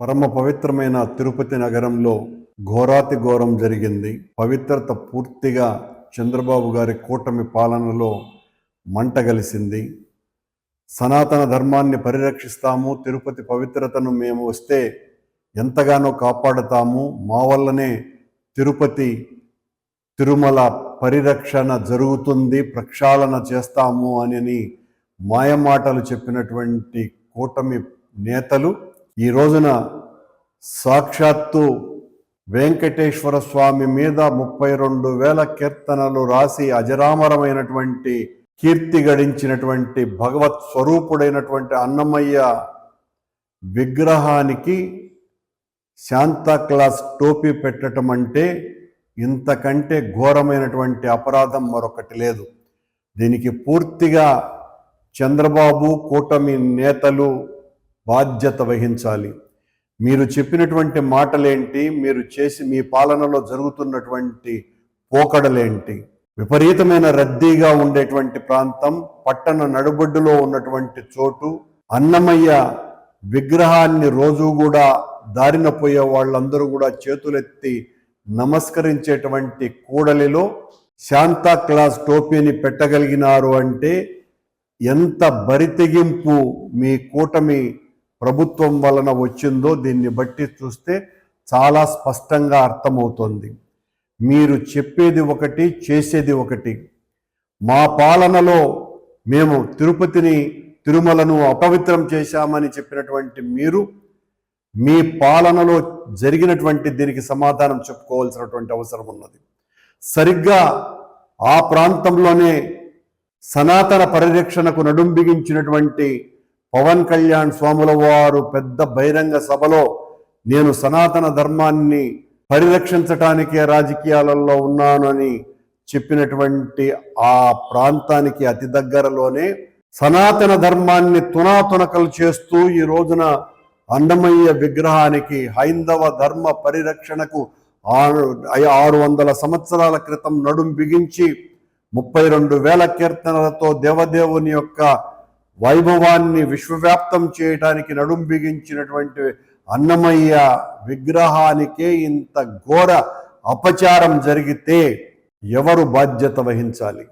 పరమ పవిత్రమైన తిరుపతి నగరంలో ఘోరాతి ఘోరం జరిగింది. పవిత్రత పూర్తిగా చంద్రబాబు గారి కూటమి పాలనలో మంటగలిసింది సనాతన ధర్మాన్ని పరిరక్షిస్తాము తిరుపతి పవిత్రతను మేము వస్తే ఎంతగానో కాపాడుతాము. మా వల్లనే తిరుపతి తిరుమల పరిరక్షణ జరుగుతుంది ప్రక్షాళన చేస్తాము అని మాయమాటలు చెప్పినటువంటి కూటమి నేతలు ఈ రోజున సాక్షాత్తు వెంకటేశ్వర స్వామి మీద ముప్పై రెండు వేల కీర్తనలు రాసి అజరామరమైనటువంటి కీర్తి గడించినటువంటి భగవత్ స్వరూపుడైనటువంటి అన్నమయ్య విగ్రహానికి శాంతాక్లాస్ టోపీ పెట్టడం అంటే ఇంతకంటే ఘోరమైనటువంటి అపరాధం మరొకటి లేదు. దీనికి పూర్తిగా చంద్రబాబు కూటమి నేతలు బాధ్యత వహించాలి. మీరు చెప్పినటువంటి మాటలేంటి? మీరు చేసి మీ పాలనలో జరుగుతున్నటువంటి పోకడలేంటి? విపరీతమైన రద్దీగా ఉండేటువంటి ప్రాంతం పట్టణ నడుబొడ్డులో ఉన్నటువంటి చోటు అన్నమయ్య విగ్రహాన్ని రోజు కూడా దారిన పోయే వాళ్ళందరూ కూడా చేతులెత్తి నమస్కరించేటువంటి కూడలిలో శాంతా క్లాస్ టోపీని పెట్టగలిగినారు అంటే ఎంత బరితెగింపు మీ కూటమి ప్రభుత్వం వలన వచ్చిందో దీన్ని బట్టి చూస్తే చాలా స్పష్టంగా అర్థమవుతోంది. మీరు చెప్పేది ఒకటి చేసేది ఒకటి. మా పాలనలో మేము తిరుపతిని తిరుమలను అపవిత్రం చేశామని చెప్పినటువంటి మీరు మీ పాలనలో జరిగినటువంటి దీనికి సమాధానం చెప్పుకోవాల్సినటువంటి అవసరం ఉన్నది. సరిగ్గా ఆ ప్రాంతంలోనే సనాతన పరిరక్షణకు నడుం బిగించినటువంటి పవన్ కళ్యాణ్ స్వాముల వారు పెద్ద బహిరంగ సభలో నేను సనాతన ధర్మాన్ని పరిరక్షించటానికే రాజకీయాలలో ఉన్నానని చెప్పినటువంటి ఆ ప్రాంతానికి అతి దగ్గరలోనే సనాతన ధర్మాన్ని తునాతునకలు చేస్తూ ఈ రోజున అన్నమయ్య విగ్రహానికి హైందవ ధర్మ పరిరక్షణకు ఆరు ఆరు వందల సంవత్సరాల క్రితం నడుం బిగించి ముప్పై రెండు వేల కీర్తనలతో దేవదేవుని యొక్క వైభవాన్ని విశ్వవ్యాప్తం చేయడానికి నడుం బిగించినటువంటి అన్నమయ్య విగ్రహానికే ఇంత ఘోర అపచారం జరిగితే ఎవరు బాధ్యత వహించాలి?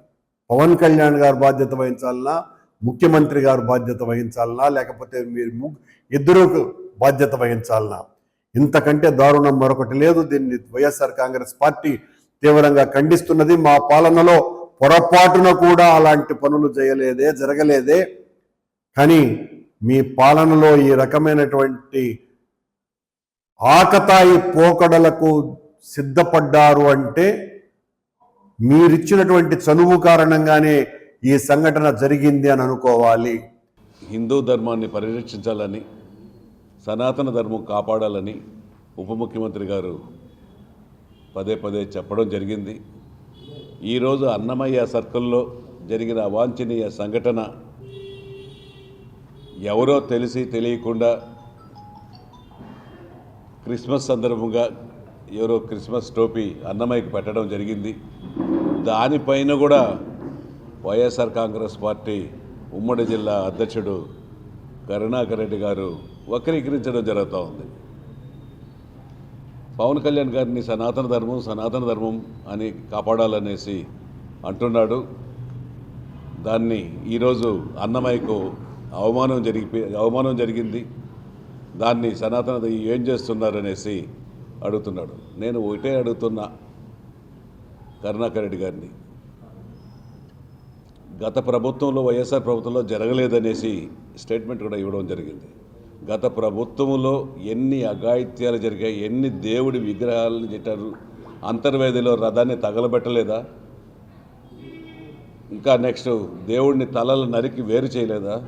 పవన్ కళ్యాణ్ గారు బాధ్యత వహించాలనా? ముఖ్యమంత్రి గారు బాధ్యత వహించాలనా? లేకపోతే మీరు ఇద్దరు బాధ్యత వహించాలనా? ఇంతకంటే దారుణం మరొకటి లేదు. దీన్ని వైఎస్ఆర్ కాంగ్రెస్ పార్టీ తీవ్రంగా ఖండిస్తున్నది. మా పాలనలో పొరపాటున కూడా అలాంటి పనులు చేయలేదే జరగలేదే. కానీ మీ పాలనలో ఈ రకమైనటువంటి ఆకతాయి పోకడలకు సిద్ధపడ్డారు అంటే మీరిచ్చినటువంటి చనువు కారణంగానే ఈ సంఘటన జరిగింది అని అనుకోవాలి. హిందూ ధర్మాన్ని పరిరక్షించాలని సనాతన ధర్మం కాపాడాలని ఉప ముఖ్యమంత్రి గారు పదే పదే చెప్పడం జరిగింది. ఈరోజు అన్నమయ్య సర్కిల్లో జరిగిన అవాంఛనీయ సంఘటన ఎవరో తెలిసి తెలియకుండా క్రిస్మస్ సందర్భంగా ఎవరో క్రిస్మస్ టోపీ అన్నమయ్యకి పెట్టడం జరిగింది. దానిపైన కూడా వైఎస్ఆర్ కాంగ్రెస్ పార్టీ ఉమ్మడి జిల్లా అధ్యక్షుడు కరుణాకర్ రెడ్డి గారు వక్రీకరించడం జరుగుతూ ఉంది. పవన్ కళ్యాణ్ గారిని సనాతన ధర్మం సనాతన ధర్మం అని కాపాడాలనేసి అంటున్నాడు. దాన్ని ఈరోజు అన్నమయ్యకు అవమానం జరిగి అవమానం జరిగింది. దాన్ని సనాతన ఏం చేస్తున్నారనేసి అడుగుతున్నాడు. నేను ఒకటే అడుగుతున్నా కరుణాకర్ రెడ్డి గారిని. గత ప్రభుత్వంలో వైఎస్ఆర్ ప్రభుత్వంలో జరగలేదనేసి స్టేట్మెంట్ కూడా ఇవ్వడం జరిగింది. గత ప్రభుత్వంలో ఎన్ని అఘాయిత్యాలు జరిగాయి ఎన్ని దేవుడి విగ్రహాలను చెట్టారు అంతర్వేదిలో రథాన్ని తగలబెట్టలేదా? ఇంకా నెక్స్ట్ దేవుడిని తలలు నరికి వేరు చేయలేదా?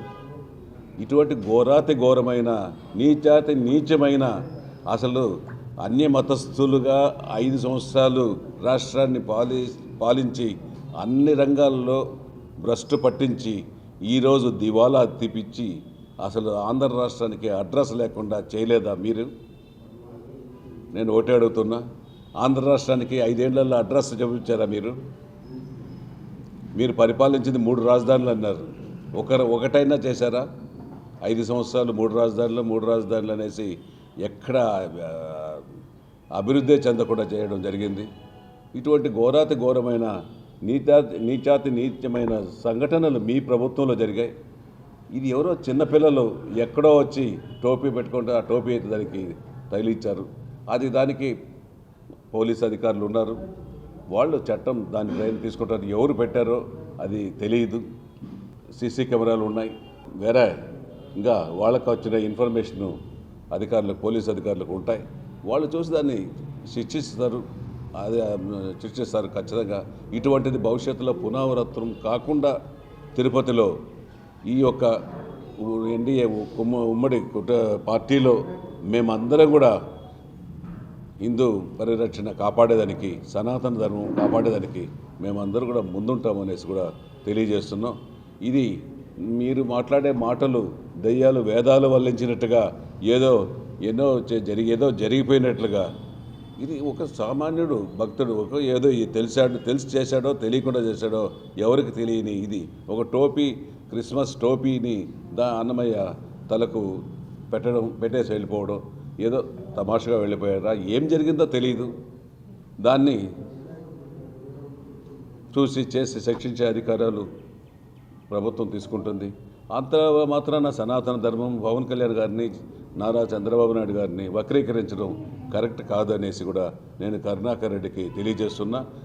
ఇటువంటి ఘోరాతి ఘోరమైన నీచాతి నీచమైన అసలు అన్య మతస్థులుగా ఐదు సంవత్సరాలు రాష్ట్రాన్ని పాలి పాలించి అన్ని రంగాల్లో భ్రష్టు పట్టించి ఈరోజు దివాలా తిప్పించి అసలు ఆంధ్ర రాష్ట్రానికి అడ్రస్ లేకుండా చేయలేదా మీరు? నేను ఒకటే అడుగుతున్నా. ఆంధ్ర రాష్ట్రానికి ఐదేళ్ళలో అడ్రస్ చూపించారా మీరు? మీరు పరిపాలించింది మూడు రాజధానులు అన్నారు. ఒకరు ఒకటైనా చేశారా? ఐదు సంవత్సరాలు మూడు రాజధానులు మూడు రాజధానులు అనేసి ఎక్కడ అభివృద్ధి చెందకుండా చేయడం జరిగింది. ఇటువంటి ఘోరాతి ఘోరమైన నీచా నీచాతి నీచమైన సంఘటనలు మీ ప్రభుత్వంలో జరిగాయి. ఇది ఎవరో చిన్నపిల్లలు ఎక్కడో వచ్చి టోపీ పెట్టుకుంటే ఆ టోపీ అయితే దానికి తగిలిచ్చారు. అది దానికి పోలీస్ అధికారులు ఉన్నారు. వాళ్ళు చట్టం దాని పైన తీసుకుంటారు. ఎవరు పెట్టారో అది తెలియదు. సీసీ కెమెరాలు ఉన్నాయి. వేరే ఇంకా వాళ్ళకు వచ్చిన ఇన్ఫర్మేషన్ అధికారులకు పోలీస్ అధికారులకు ఉంటాయి. వాళ్ళు చూసి దాన్ని శిక్షిస్తారు. అదే చర్చిస్తారు శిక్షిస్తారు ఖచ్చితంగా. ఇటువంటిది భవిష్యత్తులో పునరావృతం కాకుండా తిరుపతిలో ఈ యొక్క ఎన్డీఏ ఉమ్మ ఉమ్మడి కుట పార్టీలో మేమందరం కూడా హిందూ పరిరక్షణ కాపాడేదానికి సనాతన ధర్మం కాపాడేదానికి మేమందరూ కూడా ముందుంటామనేసి కూడా తెలియజేస్తున్నాం. ఇది మీరు మాట్లాడే మాటలు దయ్యాలు వేదాలు వల్లించినట్టుగా ఏదో ఎన్నో జరిగేదో జరిగి ఏదో జరిగిపోయినట్లుగా. ఇది ఒక సామాన్యుడు భక్తుడు ఒక ఏదో తెలిసాడు తెలిసి చేశాడో తెలియకుండా చేశాడో ఎవరికి తెలియని ఇది. ఒక టోపీ క్రిస్మస్ టోపీని దా అన్నమయ్య తలకు పెట్టడం పెట్టేసి వెళ్ళిపోవడం ఏదో తమాషగా వెళ్ళిపోయారా ఏం జరిగిందో తెలియదు దాన్ని చూసి చేసి శిక్షించే అధికారాలు ప్రభుత్వం తీసుకుంటుంది. అంత మాత్రాన సనాతన ధర్మం పవన్ కళ్యాణ్ గారిని నారా చంద్రబాబు నాయుడు గారిని వక్రీకరించడం కరెక్ట్ కాదు అనేసి కూడా నేను కరుణాకర్ రెడ్డికి తెలియజేస్తున్నా.